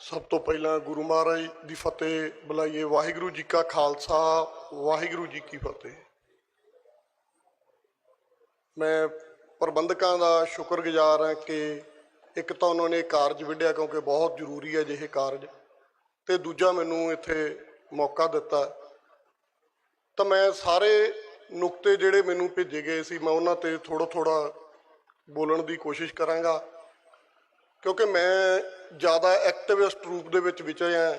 ਸਭ ਤੋਂ ਪਹਿਲਾਂ ਗੁਰੂ ਮਹਾਰਾਜ ਦੀ ਫਤਿਹ ਬੁਲਾਈਏ। ਵਾਹਿਗੁਰੂ ਜੀ ਕਾ ਖਾਲਸਾ, ਵਾਹਿਗੁਰੂ ਜੀ ਕੀ ਫਤਿਹ। ਮੈਂ ਪ੍ਰਬੰਧਕਾਂ ਦਾ ਸ਼ੁਕਰਗੁਜ਼ਾਰ ਹਾਂ ਕਿ ਇੱਕ ਤਾਂ ਉਹਨਾਂ ਨੇ ਕਾਰਜ ਵਿੱਢਿਆ ਕਿਉਂਕਿ ਬਹੁਤ ਜ਼ਰੂਰੀ ਹੈ ਜਿਹੇ ਕਾਰਜ ਤੇ ਦੂਜਾ ਮੈਨੂੰ ਇੱਥੇ ਮੌਕਾ ਦਿੱਤਾ। ਤਾਂ ਮੈਂ ਸਾਰੇ ਨੁਕਤੇ ਜਿਹੜੇ ਮੈਨੂੰ ਭੇਜੇ ਗਏ ਸੀ, ਮੈਂ ਉਹਨਾਂ ਤੇ ਥੋੜਾ ਥੋੜਾ ਬੋਲਣ ਦੀ ਕੋਸ਼ਿਸ਼ ਕਰਾਂਗਾ। ਕਿਉਂਕਿ ਮੈਂ ਜ਼ਿਆਦਾ ਐਕਟਿਵਿਸਟ ਰੂਪ ਦੇ ਵਿੱਚ ਵਿਚਰਿਆ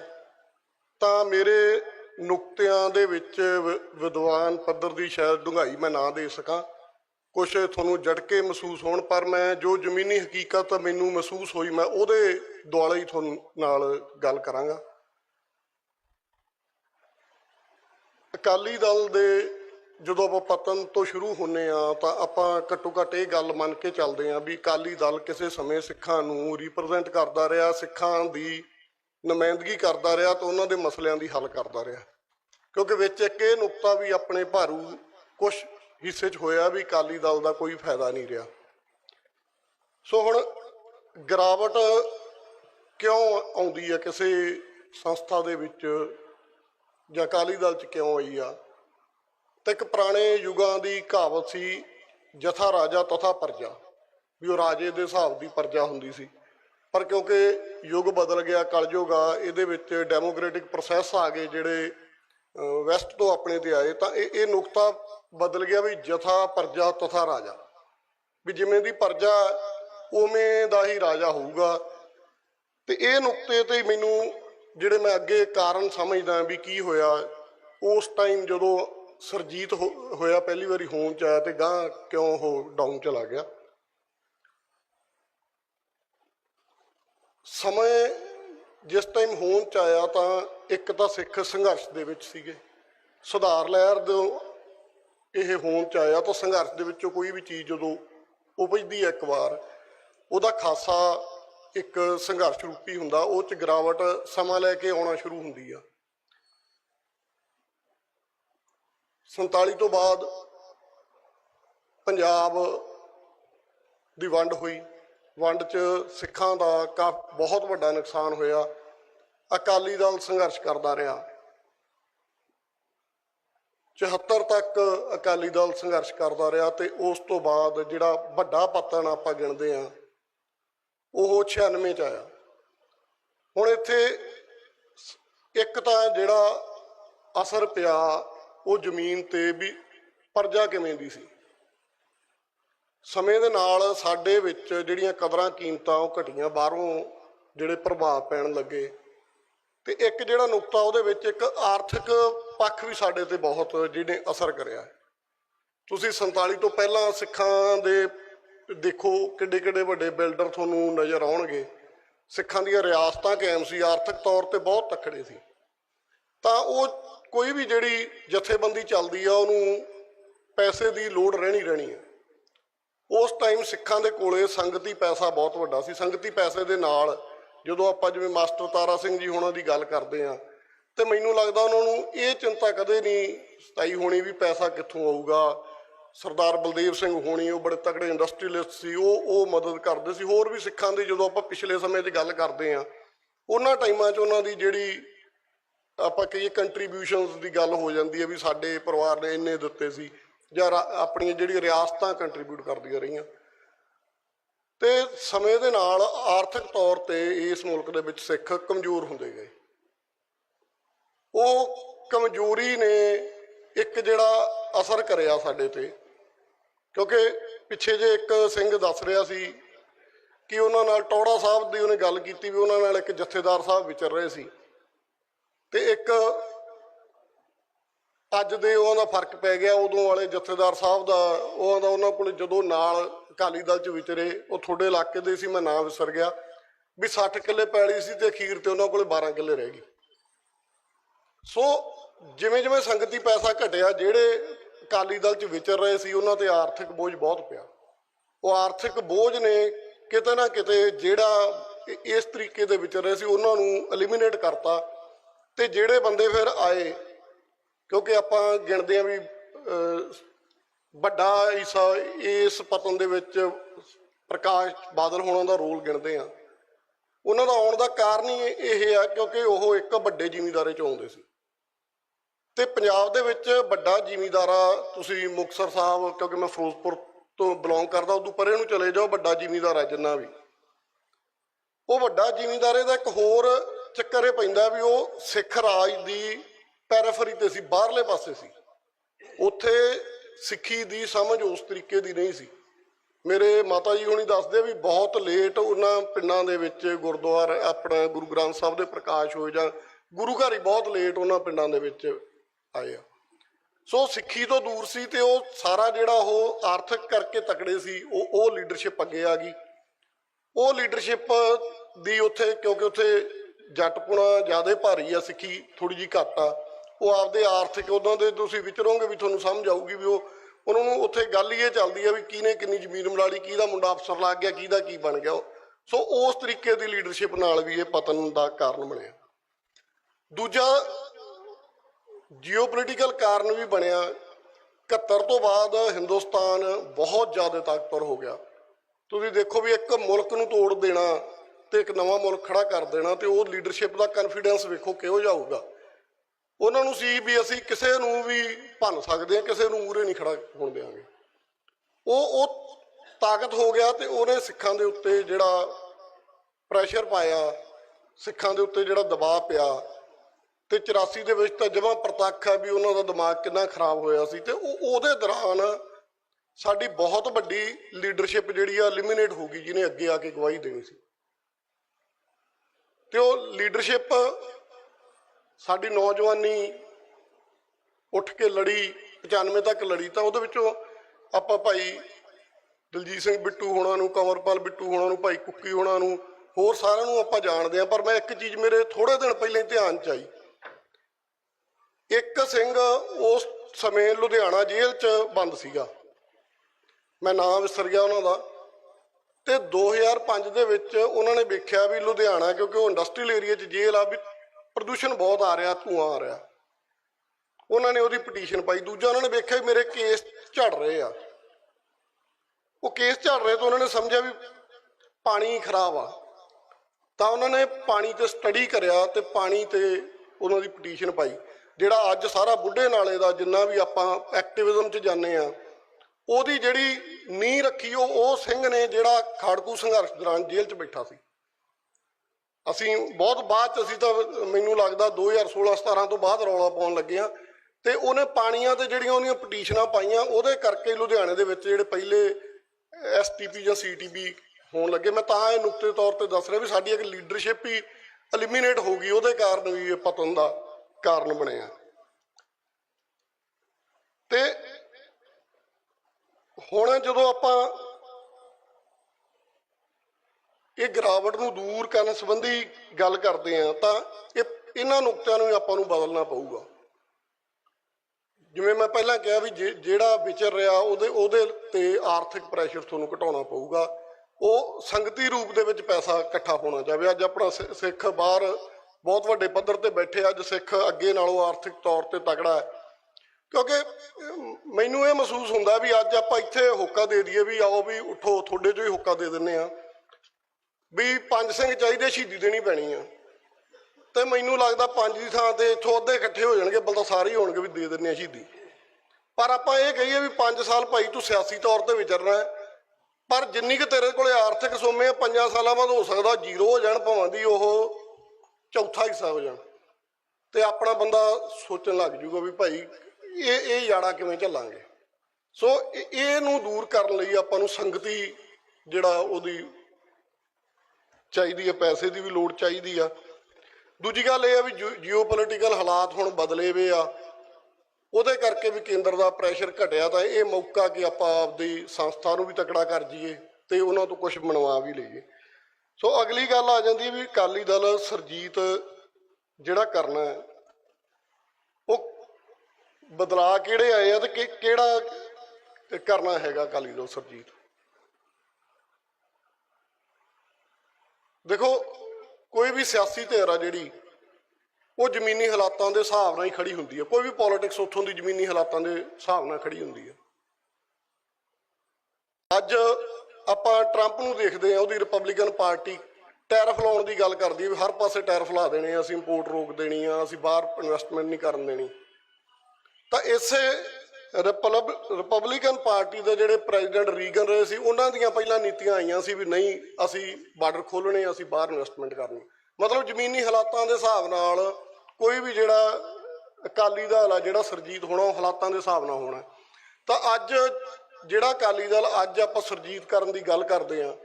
ਤਾਂ ਮੇਰੇ ਨੁਕਤਿਆਂ ਦੇ ਵਿੱਚ ਵ- ਵਿਦਵਾਨ ਪੱਧਰ ਦੀ ਸ਼ਾਇਦ ਡੂੰਘਾਈ ਮੈਂ ਨਾ ਦੇ ਸਕਾਂ। ਕੁਝ ਤੁਹਾਨੂੰ ਜਟਕੇ ਮਹਿਸੂਸ ਹੋਣ, ਪਰ ਮੈਂ ਜੋ ਜ਼ਮੀਨੀ ਹਕੀਕਤ ਮੈਨੂੰ ਮਹਿਸੂਸ ਹੋਈ, ਮੈਂ ਉਹਦੇ ਦੁਆਲੇ ਹੀ ਤੁਹਾਨੂੰ ਨਾਲ ਗੱਲ ਕਰਾਂਗਾ। ਅਕਾਲੀ ਦਲ ਦੇ ਜਦੋਂ ਆਪਾਂ ਪਤਨ ਤੋਂ ਸ਼ੁਰੂ ਹੁੰਨੇ ਆ, ਤਾਂ ਆਪਾਂ ਘੱਟੋ ਘੱਟ ਇਹ ਗੱਲ ਮੰਨ ਕੇ ਚੱਲਦੇ ਆ ਵੀ ਅਕਾਲੀ ਦਲ ਕਿਸੇ ਸਮੇਂ ਸਿੱਖਾਂ ਨੂੰ ਰਿਪਰੈਜ਼ੈਂਟ ਕਰਦਾ ਰਿਹਾ, ਸਿੱਖਾਂ ਦੀ ਨੁਮਾਇੰਦਗੀ ਕਰਦਾ ਰਿਹਾ ਤੇ ਉਹਨਾਂ ਦੇ ਮਸਲਿਆਂ ਦੀ ਹੱਲ ਕਰਦਾ ਰਿਹਾ। ਕਿਉਂਕਿ ਵਿੱਚ ਇੱਕ ਇਹ ਨੁਕਤਾ ਵੀ ਆਪਣੇ ਭਾਰੂ ਕੁਝ ਹਿੱਸੇ 'ਚ ਹੋਇਆ ਵੀ ਅਕਾਲੀ ਦਲ ਦਾ ਕੋਈ ਫਾਇਦਾ ਨਹੀਂ ਰਿਹਾ। ਸੋ ਹੁਣ ਗਿਰਾਵਟ ਕਿਉਂ ਆਉਂਦੀ ਹੈ ਕਿਸੇ ਸੰਸਥਾ ਦੇ ਵਿੱਚ ਜਾਂ ਅਕਾਲੀ ਦਲ 'ਚ ਕਿਉਂ ਆਈ ਆ? ਤਾਂ ਇੱਕ ਪੁਰਾਣੇ ਯੁਗਾਂ ਦੀ ਕਹਾਵਤ ਸੀ, ਜਥਾ ਰਾਜਾ ਤਥਾ ਪਰਜਾ। ਵੀ ਉਹ ਰਾਜੇ ਦੇ ਹਿਸਾਬ ਦੀ ਪਰਜਾ ਹੁੰਦੀ ਸੀ। ਪਰ ਕਿਉਂਕਿ ਯੁੱਗ ਬਦਲ ਗਿਆ, ਕਲਯੁਗ ਆ, ਇਹਦੇ ਵਿੱਚ ਡੈਮੋਕ੍ਰੈਟਿਕ ਪ੍ਰੋਸੈਸ ਆ ਗਏ ਜਿਹੜੇ ਵੈਸਟ ਤੋਂ ਆਪਣੇ ਤੇ ਆਏ, ਤਾਂ ਇਹ ਇਹ ਨੁਕਤਾ ਬਦਲ ਗਿਆ ਵੀ ਜਥਾ, ਪਰਜਾ, ਤਥਾ, ਰਾਜਾ। ਵੀ ਜਿਵੇਂ ਦੀ ਪਰਜਾ, ਉਵੇਂ ਦਾ ਹੀ ਰਾਜਾ ਹੋਊਗਾ। ਤੇ ਇਹ ਨੁਕਤੇ ਤੇ ਮੈਨੂੰ, ਜਿਹੜੇ ਮੈਂ ਅੱਗੇ ਕਾਰਨ ਸਮਝਦਾ ਵੀ ਕੀ ਹੋਇਆ, ਉਸ ਟਾਈਮ ਜਦੋਂ ਸਰਜੀਤ ਹੋ- ਹੋਇਆ ਪਹਿਲੀ ਵਾਰੀ ਹੋਂਦ ਚ ਆਇਆ ਤੇ ਗਾਂ ਕਿਉਂ ਉਹ ਡਾਊਨ ਚਲਾ ਗਿਆ। ਸਮੇਂ ਜਿਸ ਟਾਈਮ ਹੋਂਦ ਚ ਆਇਆ ਤਾਂ ਇੱਕ ਤਾਂ ਸਿੱਖ ਸੰਘਰਸ਼ ਦੇ ਵਿੱਚ ਸੀਗੇ। ਸੁਧਾਰ ਲਹਿਰ ਦੇ ਇਹ ਹੋਂਦ ਚ ਆਇਆ ਤਾਂ ਸੰਘਰਸ਼ ਦੇ ਵਿੱਚੋਂ ਕੋਈ ਵੀ ਚੀਜ਼ ਜਦੋਂ ਉਪਜਦੀ ਹੈ ਇੱਕ ਵਾਰ, ਉਹਦਾ ਖਾਸਾ ਇੱਕ ਸੰਘਰਸ਼ ਰੂਪੀ ਹੁੰਦਾ, ਉਹ ਚ ਗਿਰਾਵਟ ਸਮਾਂ ਲੈ ਕੇ ਆਉਣਾ ਸ਼ੁਰੂ ਹੁੰਦੀ ਆ। 47 ਤੋਂ ਬਾਅਦ ਪੰਜਾਬ ਦੀ ਵੰਡ ਹੋਈ। ਵੰਡ 'ਚ ਸਿੱਖਾਂ ਦਾ ਕਾ, ਬਹੁਤ ਵੱਡਾ ਨੁਕਸਾਨ ਹੋਇਆ। ਅਕਾਲੀ ਦਲ ਸੰਘਰਸ਼ ਕਰਦਾ ਰਿਹਾ। 74 ਤੱਕ ਅਕਾਲੀ ਦਲ ਸੰਘਰਸ਼ ਕਰਦਾ ਰਿਹਾ ਤੇ ਉਸ ਤੋਂ ਬਾਅਦ ਜਿਹੜਾ ਵੱਡਾ ਪਤਨ ਆਪਾਂ ਗਿਣਦੇ ਆ ਉਹ 96 ਚ ਆਇਆ। ਹੁਣ ਇੱਥੇ ਇੱਕ ਤਾਂ ਜਿਹੜਾ ਅਸਰ ਪਿਆ ਉਹ ਜ਼ਮੀਨ ਤੇ ਵੀ ਪਰਜਾ ਕਿਵੇਂ ਦੀ ਸੀ? ਸਮੇਂ ਦੇ ਨਾਲ ਸਾਡੇ ਵਿੱਚ ਜਿਹੜੀਆਂ ਕਦਰਾਂ ਕੀਮਤਾਂ ਉਹ ਘਟੀਆਂ, ਬਾਹਰੋਂ ਜਿਹੜੇ ਪ੍ਰਭਾਵ ਪੈਣ ਲੱਗੇ। ਤੇ ਇੱਕ ਜਿਹੜਾ ਨੁਕਤਾ ਉਹਦੇ ਵਿੱਚ ਇੱਕ ਆਰਥਿਕ ਪੱਖ ਵੀ ਸਾਡੇ ਤੇ ਬਹੁਤ ਜਿਹਨੇ ਅਸਰ ਕਰਿਆ। ਤੁਸੀਂ 47 ਤੋਂ ਪਹਿਲਾਂ ਸਿੱਖਾਂ ਦੇ ਦੇਖੋ ਕਿੱਡੇ ਕਿੱਡੇ ਵੱਡੇ ਬਿਲਡਰ ਤੁਹਾਨੂੰ ਨਜ਼ਰ ਆਉਣਗੇ। ਸਿੱਖਾਂ ਦੀਆਂ ਰਿਆਸਤਾਂ ਕਾਇਮ ਸੀ, ਆਰਥਿਕ ਤੌਰ ਤੇ ਬਹੁਤ ਤਕੜੇ ਸੀ। ਤਾਂ ਉਹ ਕੋਈ ਵੀ ਜਿਹੜੀ ਜਥੇਬੰਦੀ ਚੱਲਦੀ ਆ, ਉਹਨੂੰ ਪੈਸੇ ਦੀ ਲੋੜ ਰਹਿਣੀ ਰਹਿਣੀ ਹੈ। ਉਸ ਟਾਈਮ ਸਿੱਖਾਂ ਦੇ ਕੋਲੇ ਸੰਗਤੀ ਪੈਸਾ ਬਹੁਤ ਵੱਡਾ ਸੀ। ਸੰਗਤੀ ਪੈਸੇ ਦੇ ਨਾਲ ਜਦੋਂ ਆਪਾਂ ਜਿਵੇਂ ਮਾਸਟਰ ਤਾਰਾ ਸਿੰਘ ਜੀ ਹੋਣਾ ਦੀ ਗੱਲ ਕਰਦੇ ਆ, ਤੇ ਮੈਨੂੰ ਲੱਗਦਾ ਉਹਨਾਂ ਨੂੰ ਇਹ ਚਿੰਤਾ ਕਦੇ ਨਹੀਂ ਸਤਾਈ ਹੋਣੀ ਵੀ ਪੈਸਾ ਕਿੱਥੋਂ ਆਊਗਾ। ਸਰਦਾਰ ਬਲਦੇਵ ਸਿੰਘ ਹੋਣੀ, ਉਹ ਬੜੇ ਤਕੜੇ ਇੰਡਸਟਰੀਅਲਿਸਟ ਸੀ, ਉਹ ਉਹ ਮਦਦ ਕਰਦੇ ਸੀ। ਹੋਰ ਵੀ ਸਿੱਖਾਂ ਦੀ ਜਦੋਂ ਆਪਾਂ ਪਿਛਲੇ ਸਮੇਂ 'ਚ ਗੱਲ ਕਰਦੇ ਆ, ਉਹਨਾਂ ਟਾਈਮਾਂ 'ਚ ਉਹਨਾਂ ਦੀ ਜਿਹੜੀ ਆਪਾਂ ਕਹੀਏ ਕੰਟਰੀਬਿਊਸ਼ਨਸ ਦੀ ਗੱਲ ਹੋ ਜਾਂਦੀ ਹੈ ਵੀ ਸਾਡੇ ਪਰਿਵਾਰ ਨੇ ਇੰਨੇ ਦਿੱਤੇ ਸੀ ਜਾਂ ਰਾ- ਆਪਣੀਆਂ ਜਿਹੜੀਆਂ ਰਿਆਸਤਾਂ ਕੰਟਰੀਬਿਊਟ ਕਰਦੀਆਂ ਰਹੀਆਂ। ਤੇ ਸਮੇਂ ਦੇ ਨਾਲ ਆਰਥਿਕ ਤੌਰ ਤੇ ਇਸ ਮੁਲਕ ਦੇ ਵਿੱਚ ਸਿੱਖ ਕਮਜ਼ੋਰ ਹੁੰਦੇ ਗਏ। ਉਹ ਕਮਜ਼ੋਰੀ ਨੇ ਇੱਕ ਜਿਹੜਾ ਅਸਰ ਕਰਿਆ ਸਾਡੇ ਤੇ, ਕਿਉਂਕਿ ਪਿੱਛੇ ਜੇ ਇੱਕ ਸਿੰਘ ਦੱਸ ਰਿਹਾ ਸੀ ਕਿ ਉਹਨਾਂ ਨਾਲ ਟੌੜਾ ਸਾਹਿਬ ਦੀ ਉਹਨੇ ਗੱਲ ਕੀਤੀ ਵੀ ਉਹਨਾਂ ਨਾਲ ਇੱਕ ਜਥੇਦਾਰ ਸਾਹਿਬ ਵਿਚਰ ਰਹੇ ਸੀ। ਤੇ ਇੱਕ ਅੱਜ ਦੇ ਉਹਨਾਂ ਦਾ ਫ਼ਰਕ ਪੈ ਗਿਆ, ਉਦੋਂ ਵਾਲੇ ਜਥੇਦਾਰ ਸਾਹਿਬ ਦਾ ਉਹਨਾਂ ਦਾ ਉਹਨਾਂ ਕੋਲ ਜਦੋਂ ਨਾਲ ਅਕਾਲੀ ਦਲ ਚ ਵਿਚਰੇ ਉਹ ਤੁਹਾਡੇ ਇਲਾਕੇ ਦੇ ਸੀ, ਮੈਂ ਨਾਮ ਵਿਸਰ ਗਿਆ, ਵੀ 60 ਕਿੱਲੇ ਪੈਲੀ ਸੀ ਤੇ ਅਖੀਰ ਤੇ ਉਹਨਾਂ ਕੋਲ 12 ਕਿੱਲੇ ਰਹਿ ਗਈ ਸੋ ਜਿਵੇਂ ਜਿਵੇਂ ਸੰਗਤੀ ਪੈਸਾ ਘਟਿਆ, ਜਿਹੜੇ ਅਕਾਲੀ ਦਲ ਚ ਵਿਚਰ ਰਹੇ ਸੀ, ਉਹਨਾਂ ਤੇ ਆਰਥਿਕ ਬੋਝ ਬਹੁਤ ਪਿਆ। ਉਹ ਆਰਥਿਕ ਬੋਝ ਨੇ ਕਿਤੇ ਨਾ ਕਿਤੇ ਜਿਹੜਾ ਇਸ ਤਰੀਕੇ ਦੇ ਵਿਚਰ ਰਹੇ ਸੀ, ਉਹਨਾਂ ਨੂੰ ਐਲੀਮੀਨੇਟ ਕਰਤਾ। ਤੇ ਜਿਹੜੇ ਬੰਦੇ ਫਿਰ ਆਏ, ਕਿਉਂਕਿ ਆਪਾਂ ਗਿਣਦੇ ਆ ਵੀ ਵੱਡਾ ਹਿੱਸਾ ਇਸ ਪਤਨ ਦੇ ਵਿੱਚ ਪ੍ਰਕਾਸ਼ ਬਾਦਲ ਹੋਣਾ ਦਾ ਰੋਲ ਗਿਣਦੇ ਆ ਉਹਨਾਂ ਦਾ ਆਉਣ ਦਾ ਕਾਰਨ ਹੀ ਇਹ ਆ, ਕਿਉਂਕਿ ਉਹ ਇੱਕ ਵੱਡੇ ਜ਼ਿਮੀਂਦਾਰੇ ਚੋਂ ਆਉਂਦੇ ਸੀ। ਤੇ ਪੰਜਾਬ ਦੇ ਵਿੱਚ ਵੱਡਾ ਜ਼ਿਮੀਂਦਾਰਾ ਤੁਸੀਂ ਮੁਕਤਸਰ ਸਾਹਿਬ, ਕਿਉਂਕਿ ਮੈਂ ਫਿਰੋਜ਼ਪੁਰ ਤੋਂ ਬਿਲੋਂਗ ਕਰਦਾ, ਉਦੋਂ ਪਰੇ ਨੂੰ ਚਲੇ ਜਾਓ, ਵੱਡਾ ਜ਼ਿਮੀਂਦਾਰ ਹੈ ਜਿੰਨਾ ਵੀ। ਉਹ ਵੱਡਾ ਜ਼ਿਮੀਂਦਾਰੇ ਦਾ ਇੱਕ ਹੋਰ ਚੱਕਰ ਇਹ ਪੈਂਦਾ ਵੀ ਉਹ ਸਿੱਖ ਰਾਜ ਦੀ ਪੈਰਾਫਰੀ ਤੇ ਸੀ, ਬਾਹਰਲੇ ਪਾਸੇ ਸੀ। ਉੱਥੇ ਸਿੱਖੀ ਦੀ ਸਮਝ ਉਸ ਤਰੀਕੇ ਦੀ ਨਹੀਂ ਸੀ। ਮੇਰੇ ਮਾਤਾ ਜੀ ਹੁਣੀ ਦੱਸਦੇ ਵੀ ਬਹੁਤ ਲੇਟ ਉਹਨਾਂ ਪਿੰਡਾਂ ਦੇ ਵਿੱਚ ਗੁਰਦੁਆਰਾ, ਆਪਣਾ ਗੁਰੂ ਗ੍ਰੰਥ ਸਾਹਿਬ ਦੇ ਪ੍ਰਕਾਸ਼ ਹੋਏ ਜਾਂ ਗੁਰੂ ਘਰ ਹੀ ਬਹੁਤ ਲੇਟ ਉਹਨਾਂ ਪਿੰਡਾਂ ਦੇ ਵਿੱਚ ਆਏ ਆ। ਸੋ ਸਿੱਖੀ ਤੋਂ ਦੂਰ ਸੀ ਤੇ ਉਹ ਸਾਰਾ ਜਿਹੜਾ ਉਹ ਆਰਥਿਕ ਕਰਕੇ ਤਕੜੇ ਸੀ, ਉਹ ਉਹ ਲੀਡਰਸ਼ਿਪ ਅੱਗੇ ਆ ਗਈ। ਉਹ ਲੀਡਰਸ਼ਿਪ ਦੀ ਉੱਥੇ, ਕਿਉਂਕਿ ਉੱਥੇ ਜੱਟਪੁਣਾ ਜ਼ਿਆਦਾ ਭਾਰੀ ਆ, ਸਿੱਖੀ ਥੋੜੀ ਜੀ ਘੱਟ ਆ। ਉਹ ਆਪਦੇ ਆਰਥਿਕ ਉਦੋਂ ਦੇ ਤੁਸੀਂ ਵਿਚਰੋਗੇ ਵੀ ਤੁਹਾਨੂੰ ਸਮਝ ਆਊਗੀ ਵੀ ਉਹ ਉਹਨਾਂ ਨੂੰ ਉੱਥੇ ਗੱਲ ਹੀ ਇਹ ਚੱਲਦੀ ਆ ਵੀ ਕਿਹਨੇ ਕਿੰਨੀ ਜ਼ਮੀਨ ਮਿਲਾਲੀ ਕਿਹਦਾ ਮੁੰਡਾ ਅਫਸਰ ਲੱਗ ਗਿਆ, ਕਿਹਦਾ ਕੀ ਬਣ ਗਿਆ। ਸੋ ਉਸ ਤਰੀਕੇ ਦੀ ਲੀਡਰਸ਼ਿਪ ਨਾਲ ਵੀ ਇਹ ਪਤਨ ਦਾ ਕਾਰਨ ਬਣਿਆ। ਦੂਜਾ ਜੀਓਪੋਲਿਟੀਕਲ ਕਾਰਨ ਵੀ ਬਣਿਆ। 71 ਤੋਂ ਬਾਅਦ ਹਿੰਦੁਸਤਾਨ ਬਹੁਤ ਜ਼ਿਆਦਾ ਤਾਕਤਵਰ ਹੋ ਗਿਆ। ਤੁਸੀਂ ਦੇਖੋ ਵੀ ਇੱਕ ਮੁਲਕ ਨੂੰ ਤੋੜ ਦੇਣਾ ਤੇ ਇੱਕ ਨਵਾਂ ਮੁਲਕ ਖੜਾ ਕਰ ਦੇਣਾ ਤੇ ਉਹ ਲੀਡਰਸ਼ਿਪ ਦਾ ਕੌਨਫੀਡੈਂਸ ਵੇਖੋ ਕਿਹੋ ਜਿਹਾ ਹੋਊਗਾ। ਉਹਨਾਂ ਨੂੰ ਸੀ ਵੀ ਅਸੀਂ ਕਿਸੇ ਨੂੰ ਵੀ ਭੰਨ ਸਕਦੇ ਹਾਂ, ਕਿਸੇ ਨੂੰ ਮੂਰੇ ਨਹੀਂ ਖੜਾ ਹੋਣ ਦੇਵਾਂਗੇ ਉਹ ਉਹ ਤਾਕਤ ਹੋ ਗਿਆ ਤੇ ਉਹਨੇ ਸਿੱਖਾਂ ਦੇ ਉੱਤੇ ਜਿਹੜਾ ਪ੍ਰੈਸ਼ਰ ਪਾਇਆ, ਸਿੱਖਾਂ ਦੇ ਉੱਤੇ ਜਿਹੜਾ ਦਬਾਅ ਪਿਆ ਤੇ 84 ਦੇ ਵਿੱਚ ਤਾਂ ਜਮਾਂ ਪ੍ਰਤੱਖ ਹੈ ਵੀ ਉਹਨਾਂ ਦਾ ਦਿਮਾਗ ਕਿੰਨਾ ਖਰਾਬ ਹੋਇਆ ਸੀ ਤੇ ਉਹ, ਉਹਦੇ ਦੌਰਾਨ ਸਾਡੀ ਬਹੁਤ ਵੱਡੀ ਲੀਡਰਸ਼ਿਪ ਜਿਹੜੀ ਆ ਐਲੀਮੀਨੇਟ ਹੋ ਗਈ ਜਿਹਨੇ ਅੱਗੇ ਆ ਕੇ ਗਵਾਹੀ ਦੇਣੀ ਸੀ। ਤੇ ਉਹ ਲੀਡਰਸ਼ਿਪ ਸਾਡੀ ਨੌਜਵਾਨੀ ਉੱਠ ਕੇ ਲੜੀ 95 ਤੱਕ ਲੜੀ, ਤਾਂ ਉਹਦੇ ਵਿੱਚੋਂ ਆਪਾਂ ਭਾਈ ਦਲਜੀਤ ਸਿੰਘ ਬਿੱਟੂ ਹੋਣਾ ਨੂੰ, ਕੰਵਰਪਾਲ ਬਿੱਟੂ ਹੋਣਾ ਨੂੰ, ਭਾਈ ਕੁੱਕੀ ਹੋਣਾ ਨੂੰ, ਹੋਰ ਸਾਰਿਆਂ ਨੂੰ ਆਪਾਂ ਜਾਣਦੇ ਆ ਪਰ ਮੈਂ ਇੱਕ ਚੀਜ਼ ਮੇਰੇ ਥੋੜੇ ਦਿਨ ਪਹਿਲਾਂ ਹੀ ਧਿਆਨ ਚ ਆਈ। ਇੱਕ ਸਿੰਘ ਉਸ ਸਮੇਂ ਲੁਧਿਆਣਾ ਜੇਲ੍ਹ 'ਚ ਬੰਦ ਸੀਗਾ। ਮੈਂ ਨਾਮ ਵਿਸਰ ਗਿਆ ਉਹਨਾਂ ਦਾ। ਤੇ 2005 ਦੇ ਵਿੱਚ ਉਹਨਾਂ ਨੇ ਵੇਖਿਆ ਵੀ ਲੁਧਿਆਣਾ, ਕਿਉਂਕਿ ਉਹ ਇੰਡਸਟਰੀਅਲ ਏਰੀਆ 'ਚ ਜੇਲ੍ਹ ਆ, ਵੀ ਪ੍ਰਦੂਸ਼ਣ ਬਹੁਤ ਆ ਰਿਹਾ, ਧੂਆਂ ਆ ਰਿਹਾ। ਉਹਨਾਂ ਨੇ ਉਹਦੀ ਪਟੀਸ਼ਨ ਪਾਈ। ਦੂਜਾ ਉਹਨਾਂ ਨੇ ਵੇਖਿਆ ਵੀ ਮੇਰੇ ਕੇਸ ਝੜ ਰਹੇ ਆ। ਉਹ ਕੇਸ ਝੜ ਰਹੇ ਤਾਂ ਉਹਨਾਂ ਨੇ ਸਮਝਿਆ ਵੀ ਪਾਣੀ ਖਰਾਬ ਆ। ਤਾਂ ਉਹਨਾਂ ਨੇ ਪਾਣੀ ਤੇ ਸਟੱਡੀ ਕਰਿਆ ਤੇ ਪਾਣੀ ਤੇ ਉਹਨਾਂ ਦੀ ਪਟੀਸ਼ਨ ਪਾਈ। ਜਿਹੜਾ ਅੱਜ ਸਾਰਾ ਬੁੱਢੇ ਨਾਲੇ ਦਾ ਜਿੰਨਾ ਵੀ ਆਪਾਂ ਐਕਟਿਵਿਜ਼ਮ 'ਚ ਜਾਂਦੇ ਆ, ਉਹਦੀ ਜਿਹੜੀ ਨੀਂਹ ਰੱਖੀ ਉਹ ਉਹ ਸਿੰਘ ਨੇ ਜਿਹੜਾ ਖਾੜਕੂ ਸੰਘਰਸ਼ ਦੌਰਾਨ ਜੇਲ੍ਹ 'ਚ ਬੈਠਾ ਸੀ। ਅਸੀਂ ਬਹੁਤ ਬਾਅਦ 'ਚ ਅਸੀਂ ਤਾਂ ਮੈਨੂੰ ਲੱਗਦਾ 2016 17 ਤੋਂ ਬਾਅਦ ਰੌਲਾ ਪਾਉਣ ਲੱਗੇ ਆ ਤੇ ਉਹਨੇ ਪਾਣੀਆਂ ਤੇ ਜਿਹੜੀਆਂ ਉਹਦੀਆਂ ਪਟੀਸ਼ਨਾਂ ਪਾਈਆਂ, ਉਹਦੇ ਕਰਕੇ ਲੁਧਿਆਣੇ ਦੇ ਵਿੱਚ ਜਿਹੜੇ ਪਹਿਲੇ ਐਸਟੀਪੀ ਜਾਂ ਸੀਟੀਪੀ ਹੋਣ ਲੱਗੇ। ਮੈਂ ਤਾਂ ਇਹ ਨੁਕਤੇ ਤੌਰ ਤੇ ਦੱਸ ਰਿਹਾ ਵੀ ਸਾਡੀ ਇੱਕ ਲੀਡਰਸ਼ਿਪ ਹੀ ਐਲੀਮੀਨੇਟ ਹੋ ਗਈ, ਉਹਦੇ ਕਾਰਨ ਵੀ ਇਹ ਪਤਨ ਦਾ ਕਾਰਨ ਬਣਿਆ। ਤੇ ਹੁਣ ਜਦੋਂ ਆਪਾਂ ਇਹ ਗਿਰਾਵਟ ਨੂੰ ਦੂਰ ਕਰਨ ਸੰਬੰਧੀ ਗੱਲ ਕਰਦੇ ਆ ਤਾਂ ਇਹ ਇਹਨਾਂ ਨੁਕਤਿਆਂ ਨੂੰ ਵੀ ਆਪਾਂ ਨੂੰ ਬਦਲਣਾ ਪਊਗਾ। ਜਿਵੇਂ ਮੈਂ ਪਹਿਲਾਂ ਕਿਹਾ ਵੀ ਜੇ- ਜਿਹੜਾ ਵਿਚਰ ਰਿਹਾ ਉਹਦੇ ਉਹਦੇ ਤੇ ਆਰਥਿਕ ਪ੍ਰੈਸ਼ਰ ਤੁਹਾਨੂੰ ਘਟਾਉਣਾ ਪਊਗਾ। ਉਹ ਸੰਗਤੀ ਰੂਪ ਦੇ ਵਿੱਚ ਪੈਸਾ ਇਕੱਠਾ ਹੋਣਾ ਜਾਵੇ ਅੱਜ ਆਪਣਾ ਸਿ- ਸਿੱਖ ਬਾਹਰ ਬਹੁਤ ਵੱਡੇ ਪੱਧਰ ਤੇ ਬੈਠੇ ਅੱਜ ਸਿੱਖ ਅੱਗੇ ਨਾਲੋਂ ਆਰਥਿਕ ਤੌਰ ਤੇ ਤਕੜਾ ਹੈ। ਕਿਉਂਕਿ ਮੈਨੂੰ ਇਹ ਮਹਿਸੂਸ ਹੁੰਦਾ ਵੀ ਅੱਜ ਆਪਾਂ ਇੱਥੇ ਹੋਕਾ ਦੇ ਦਈਏ ਵੀ ਆਓ ਵੀ ਉਠੋ, ਤੁਹਾਡੇ ਚੋਂ ਹੀ ਹੋਕਾ ਦੇ ਦਿੰਨੇ ਆ ਵੀ ਪੰਜ ਸਿੰਘ ਚਾਹੀਦੇ ਸ਼ਹੀਦੀ ਦੇਣੀ ਪੈਣੀ ਆ। ਤੇ ਮੈਨੂੰ ਲੱਗਦਾ ਪੰਜ ਦੀ ਥਾਂ ਤੇ ਇੱਥੋਂ ਅੱਧੇ ਇਕੱਠੇ ਹੋ ਜਾਣਗੇ ਬਲ ਸਾਰੇ ਹੀ ਹੋਣਗੇ ਵੀ ਦੇ ਦਿੰਨੇ ਆ ਸ਼ਹੀਦੀ। ਪਰ ਆਪਾਂ ਇਹ ਕਹੀਏ ਵੀ 5 ਸਾਲ ਭਾਈ ਤੂੰ ਸਿਆਸੀ ਤੌਰ ਤੇ ਵਿਚਰਨਾ ਪਰ ਜਿੰਨੀ ਕਿ ਤੇਰੇ ਕੋਲੇ ਆਰਥਿਕ ਸੋਮੇ ਆ, ਪੰਜਾਂ ਸਾਲਾਂ ਬਾਅਦ ਹੋ ਸਕਦਾ ਜ਼ੀਰੋ ਹੋ ਜਾਣ, ਭਾਵਾਂ ਦੀ ਉਹ ਚੌਥਾ ਹਿੱਸਾ ਹੋ ਜਾਣ। ਤੇ ਆਪਣਾ ਬੰਦਾ ਸੋਚਣ ਲੱਗ ਜੂਗਾ ਵੀ ਭਾਈ ਇਹ ਇਹ ਯਾੜਾ ਕਿਵੇਂ ਝੱਲਾਂਗੇ ਸੋ ਇਹ- ਇਹਨੂੰ ਦੂਰ ਕਰਨ ਲਈ ਆਪਾਂ ਨੂੰ ਸੰਗਤੀ ਜਿਹੜਾ ਉਹਦੀ ਚਾਹੀਦੀ ਹੈ, ਪੈਸੇ ਦੀ ਵੀ ਲੋੜ ਚਾਹੀਦੀ ਆ। ਦੂਜੀ ਗੱਲ ਇਹ ਆ ਵੀ ਜੀਓਪੋਲਿਟੀਕਲ ਹਾਲਾਤ ਹੁਣ ਬਦਲੇ ਵੇ ਆ। ਉਹਦੇ ਕਰਕੇ ਵੀ ਕੇਂਦਰ ਦਾ ਪ੍ਰੈਸ਼ਰ ਘਟਿਆ ਤਾਂ ਇਹ ਮੌਕਾ ਕਿ ਆਪਾਂ ਆਪਦੀ ਸੰਸਥਾ ਨੂੰ ਵੀ ਤਕੜਾ ਕਰ ਜਾਈਏ ਤੇ ਉਹਨਾਂ ਤੋਂ ਕੁਝ ਬਣਵਾ ਵੀ ਲਈਏ। ਸੋ ਅਗਲੀ ਗੱਲ ਆ ਜਾਂਦੀ ਹੈ ਵੀ ਅਕਾਲੀ ਦਲ ਸਰਜੀਤ ਜਿਹੜਾ ਕਰਨਾ ਬਦਲਾ ਕਿਹੜੇ ਆਏ ਆ ਤੇ ਕਿ- ਕਿਹੜਾ ਕਰਨਾ ਹੈਗਾ ਅਕਾਲੀ ਦਲ ਸਰਜੀਤ? ਦੇਖੋ, ਕੋਈ ਵੀ ਸਿਆਸੀ ਧਿਰ ਆ ਜਿਹੜੀ, ਉਹ ਜ਼ਮੀਨੀ ਹਾਲਾਤਾਂ ਦੇ ਹਿਸਾਬ ਨਾਲ ਹੀ ਖੜੀ ਹੁੰਦੀ ਹੈ ਕੋਈ ਵੀ ਪੋਲਿਟਿਕਸ ਉੱਥੋਂ ਦੀ ਜ਼ਮੀਨੀ ਹਾਲਾਤਾਂ ਦੇ ਹਿਸਾਬ ਨਾਲ ਖੜੀ ਹੁੰਦੀ ਹੈ ਅੱਜ ਆਪਾਂ ਟਰੰਪ ਨੂੰ ਦੇਖਦੇ ਹਾਂ ਉਹਦੀ ਰਿਪਬਲਿਕਨ ਪਾਰਟੀ ਟੈਰਫ ਲਾਉਣ ਦੀ ਗੱਲ ਕਰਦੀ ਹੈ ਵੀ ਹਰ ਪਾਸੇ ਟੈਰਫ ਲਾ ਦੇਣੇ ਆ, ਅਸੀਂ ਇੰਪੋਰਟ ਰੋਕ ਦੇਣੀ ਆ, ਅਸੀਂ ਬਾਹਰ ਇਨਵੈਸਟਮੈਂਟ ਨਹੀਂ ਕਰਨ ਦੇਣੀ। ਤਾਂ ਇਸੇ ਰਿਪਬਲਿ- ਰਿਪਬਲਿਕਨ ਪਾਰਟੀ ਦੇ ਜਿਹੜੇ ਪ੍ਰੈਜ਼ੀਡੈਂਟ ਰੀਗਨ ਰਹੇ ਸੀ, ਉਹਨਾਂ ਦੀਆਂ ਪਹਿਲਾਂ ਨੀਤੀਆਂ ਆਈਆਂ ਸੀ ਵੀ ਨਹੀਂ, ਅਸੀਂ ਬਾਰਡਰ ਖੋਲਣੇ ਅਸੀਂ ਬਾਹਰ ਇਨਵੈਸਟਮੈਂਟ ਕਰਨੀ। ਮਤਲਬ ਜ਼ਮੀਨੀ ਹਾਲਾਤਾਂ ਦੇ ਹਿਸਾਬ ਨਾਲ ਕੋਈ ਵੀ ਜਿਹੜਾ ਅਕਾਲੀ ਦਲ ਆ, ਜਿਹੜਾ ਸਰਜੀਤ ਹੋਣਾ, ਉਹ ਹਾਲਾਤਾਂ ਦੇ ਹਿਸਾਬ ਨਾਲ ਹੋਣਾ। ਤਾਂ ਅੱਜ ਜਿਹੜਾ ਅਕਾਲੀ ਦਲ, ਅੱਜ ਆਪਾਂ ਸਰਜੀਤ ਕਰਨ ਦੀ ਗੱਲ ਕਰਦੇ ਆ,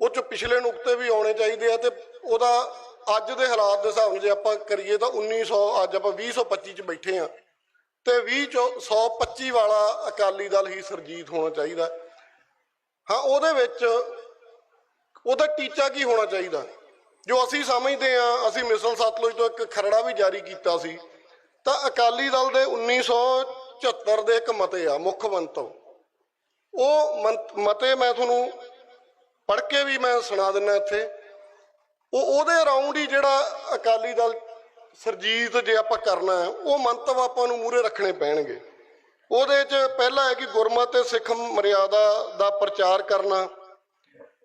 ਉਹ ਚ ਪਿਛਲੇ ਨੁਕਤੇ ਵੀ ਆਉਣੇ ਚਾਹੀਦੇ ਆ ਤੇ ਉਹਦਾ ਅੱਜ ਦੇ ਹਾਲਾਤ ਦੇ ਹਿਸਾਬ ਨਾਲ ਜੇ ਆਪਾਂ ਕਰੀਏ ਤਾਂ 1900 ਅੱਜ ਆਪਾਂ 2025 ਚ ਬੈਠੇ ਆ। ਤੇ 20 ਚੋਂ 125 ਵਾਲਾ ਅਕਾਲੀ ਦਲ ਹੀ ਸਰਜੀਤ ਹੋਣਾ ਚਾਹੀਦਾ। ਹਾਂ, ਉਹਦੇ ਵਿੱਚ ਉਹਦਾ ਟੀਚਾ ਕੀ ਹੋਣਾ ਚਾਹੀਦਾ? ਜੋ ਅਸੀਂ ਸਮਝਦੇ ਆ ਅਸੀਂ ਮਿਸਲ ਸਤਲੁਜ ਤੋਂ ਇੱਕ ਖਰੜਾ ਵੀ ਜਾਰੀ ਕੀਤਾ ਸੀ, ਤਾਂ ਅਕਾਲੀ ਦਲ ਦੇ 1974 ਦੇ ਇੱਕ ਮਤੇ ਆ, ਮੁੱਖ ਮੰਤਵ। ਉਹ ਮੰਤ- ਮਤੇ ਮੈਂ ਤੁਹਾਨੂੰ ਪੜ੍ਹ ਕੇ ਵੀ ਮੈਂ ਸੁਣਾ ਦਿੰਦਾ ਇੱਥੇ। ਉਹ, ਉਹਦੇ ਅਰਾਊਂਡ ਹੀ ਜਿਹੜਾ ਅਕਾਲੀ ਦਲ ਸਰਜੀਤ ਜੇ ਆਪਾਂ ਕਰਨਾ ਹੈ, ਉਹ ਮੰਤਵ ਆਪਾਂ ਨੂੰ ਮੂਰੇ ਰੱਖਣੇ ਪੈਣਗੇ। ਉਹਦੇ 'ਚ ਪਹਿਲਾ ਹੈ ਕਿ ਗੁਰਮਤਿ ਸਿੱਖ ਮਰਿਆਦਾ ਦਾ ਪ੍ਰਚਾਰ ਕਰਨਾ।